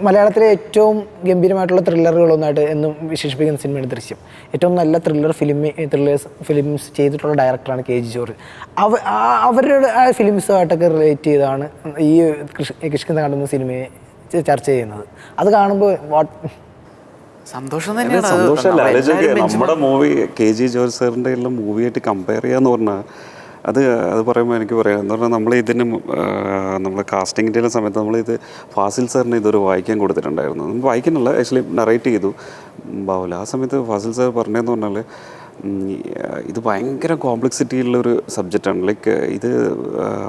മലയാളത്തിലെ ഏറ്റവും ഗംഭീരമായിട്ടുള്ള ത്രില്ലറുകളൊന്നായിട്ട് എന്നും വിശേഷിപ്പിക്കുന്ന സിനിമയുടെ ദൃശ്യം. ഏറ്റവും നല്ല ത്രില്ലർ ഫിലിം ത്രില്ലേഴ്സ് ഫിലിംസ് ചെയ്തിട്ടുള്ള ഡയറക്ടറാണ് കെ ജി ജോർജ്. അവ ആ- അവരുടെ ആ ഫിലിംസുമായിട്ടൊക്കെ റിലേറ്റ് ചെയ്താണ് ഈ കൃഷ്ണ കാണുന്ന സിനിമയെ ചർച്ച ചെയ്യുന്നത്. അത് കാണുമ്പോൾ വാട്ട്? സന്തോഷം തന്നെയാണ് സന്തോഷമല്ല. നമ്മുടെ മൂവി കെ ജി ജോർജ് സാറിന്റെ എല്ലാം മൂവിയായിട്ട് കമ്പയർ ചെയ്യാന്ന് പറഞ്ഞാൽ അത് അത് പറയുമ്പോൾ എനിക്ക് പറയാം. എന്ന് പറഞ്ഞാൽ നമ്മൾ ഇതിന് നമ്മൾ കാസ്റ്റിങ്ങിന്റെ സമയത്ത് നമ്മളിത് ഫാസിൽ സാറിന് ഇതൊരു വായിക്കാൻ കൊടുത്തിട്ടുണ്ടായിരുന്നു. വായിക്കാനല്ല ആക്ച്വലി നറേറ്റ് ചെയ്തു. ബാവുല. ആ സമയത്ത് ഫാസിൽ സാർ പറഞ്ഞതെന്ന് പറഞ്ഞാൽ ഇത് ഭയങ്കര കോംപ്ലക്സിറ്റിയുള്ളൊരു സബ്ജക്റ്റാണ് ലൈക്ക് ഇത്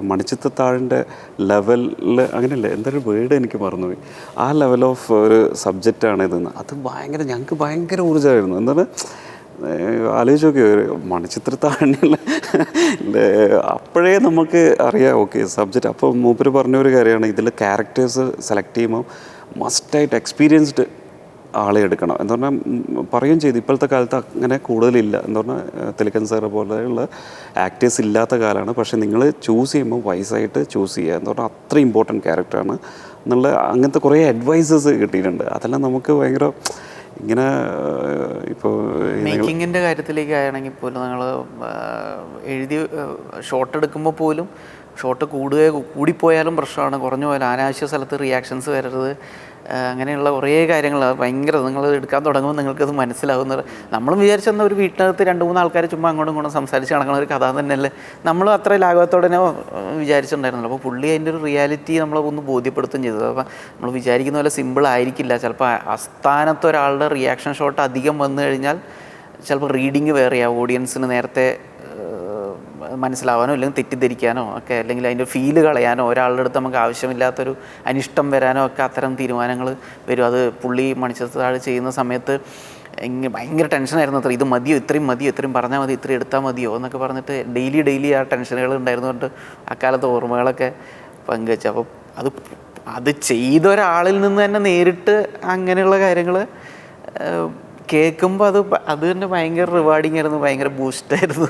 മണിച്ചിത്തത്താഴിന്റെ ലെവലിൽ അങ്ങനെയല്ല? എന്തൊരു വേർഡ് എനിക്ക് മറന്നുപോയി. ആ ലെവൽ ഓഫ് ഒരു സബ്ജക്റ്റാണ് ഇതെന്ന്. അത് ഭയങ്കര ഞങ്ങൾക്ക് ഭയങ്കര ഊർജമായിരുന്നു. എന്താണ്? ആലോചിച്ച് നോക്കി മണിച്ചിത്രത്താഴിനുള്ള അപ്പോഴേ നമുക്ക് അറിയാം. ഓക്കെ സബ്ജക്റ്റ് അപ്പോൾ മൂപ്പര് പറഞ്ഞ ഒരു കാര്യമാണ്. ഇതിൽ ക്യാരക്ടേഴ്സ് സെലക്ട് ചെയ്യുമ്പോൾ മസ്റ്റായിട്ട് എക്സ്പീരിയൻസ്ഡ് ആളെ എടുക്കണം. എന്ന് പറഞ്ഞാൽ പറയുകയും ചെയ്തു. ഇപ്പോഴത്തെ കാലത്ത് അങ്ങനെ കൂടുതലില്ല. എന്ന് പറഞ്ഞാൽ ഏഹ്, തിലകൻ സാറ് പോലെയുള്ള ആക്ടേഴ്സ് ഇല്ലാത്ത കാലമാണ്. പക്ഷേ നിങ്ങൾ ചൂസ് ചെയ്യുമ്പോൾ വയസ്സായിട്ട് ചൂസ് ചെയ്യുക. എന്ന് പറഞ്ഞാൽ അത്ര ഇമ്പോർട്ടന്റ് ക്യാരക്ടറാണ് എന്നുള്ള അങ്ങനത്തെ കുറേ അഡ്വൈസസ് കിട്ടിയിട്ടുണ്ട്. അതെല്ലാം നമുക്ക് ഭയങ്കര ഇങ്ങനെ ഇപ്പോൾ മേക്കിങ്ങിന്റെ കാര്യത്തിലേക്ക് ആണെങ്കിൽ പോലും നിങ്ങൾ എഴുതി ഷോട്ട് എടുക്കുമ്പോൾ പോലും ഷോട്ട് കൂടുക കൂടിപ്പോയാലും പ്രശ്നമാണ്. കുറഞ്ഞു പോയാലും അനാവശ്യ സ്ഥലത്ത് റിയാക്ഷൻസ് വരരുത്. അങ്ങനെയുള്ള കുറേ കാര്യങ്ങൾ ഭയങ്കര നിങ്ങൾ എടുക്കാൻ തുടങ്ങുമ്പോൾ നിങ്ങൾക്കത് മനസ്സിലാവുന്ന നമ്മൾ വിചാരിച്ചെന്ന ഒരു വീട്ടിനകത്ത് രണ്ട് മൂന്ന് ആൾക്കാർ ചുമ്മാ അങ്ങോട്ടും ഇങ്ങോട്ടും സംസാരിച്ച് നടക്കുന്ന ഒരു കഥ തന്നെയല്ലേ. നമ്മൾ അത്ര ലാഘവത്തോടെ വിചാരിച്ചിട്ടുണ്ടായിരുന്നല്ലോ. അപ്പോൾ പുള്ളി അതിന്റെ ഒരു റിയാലിറ്റി നമ്മളെ ഒന്ന് ബോധ്യപ്പെടുത്തുകയും ചെയ്തത് അപ്പോൾ നമ്മൾ വിചാരിക്കുന്ന പോലെ സിമ്പിൾ ആയിരിക്കില്ല. ചിലപ്പോൾ അസ്ഥാനത്ത് ഒരാളുടെ റിയാക്ഷൻ ഷോട്ട് അധികം വന്നു കഴിഞ്ഞാൽ ചിലപ്പോൾ റീഡിങ് വേറെയാവും ഓഡിയൻസിന് നേരത്തെ മനസ്സിലാവാനോ അല്ലെങ്കിൽ തെറ്റിദ്ധരിക്കാനോ ഒക്കെ അല്ലെങ്കിൽ അതിന്റെ ഫീൽ കളയാനോ ഒരാളുടെ അടുത്ത് നമുക്ക് ആവശ്യമില്ലാത്തൊരു അനിഷ്ടം വരാനോ ഒക്കെ അത്തരം തീരുമാനങ്ങൾ വരും. അത് പുള്ളി മണിച്ചത്താഴ് ചെയ്യുന്ന സമയത്ത് ഇങ്ങനെ ഭയങ്കര ടെൻഷനായിരുന്നു അത്ര. ഇത് മതിയോ? ഇത്രയും മതിയോ? ഇത്രയും പറഞ്ഞാൽ മതി. ഇത്രയും എടുത്താൽ മതിയോ? എന്നൊക്കെ പറഞ്ഞിട്ട് ഡെയിലി ഡെയിലി ആ ടെൻഷനുകൾ ഉണ്ടായിരുന്നുകൊണ്ട് അക്കാലത്തെ ഓർമ്മകളൊക്കെ പങ്കുവെച്ചു. അപ്പോൾ അത് അത് ചെയ്ത ഒരാളിൽ നിന്ന് തന്നെ നേരിട്ട് അങ്ങനെയുള്ള കാര്യങ്ങൾ കേൾക്കുമ്പോൾ അത് അത് തന്നെ ഭയങ്കര റിവാർഡിങ് ആയിരുന്നു ഭയങ്കര ബൂസ്റ്റായിരുന്നു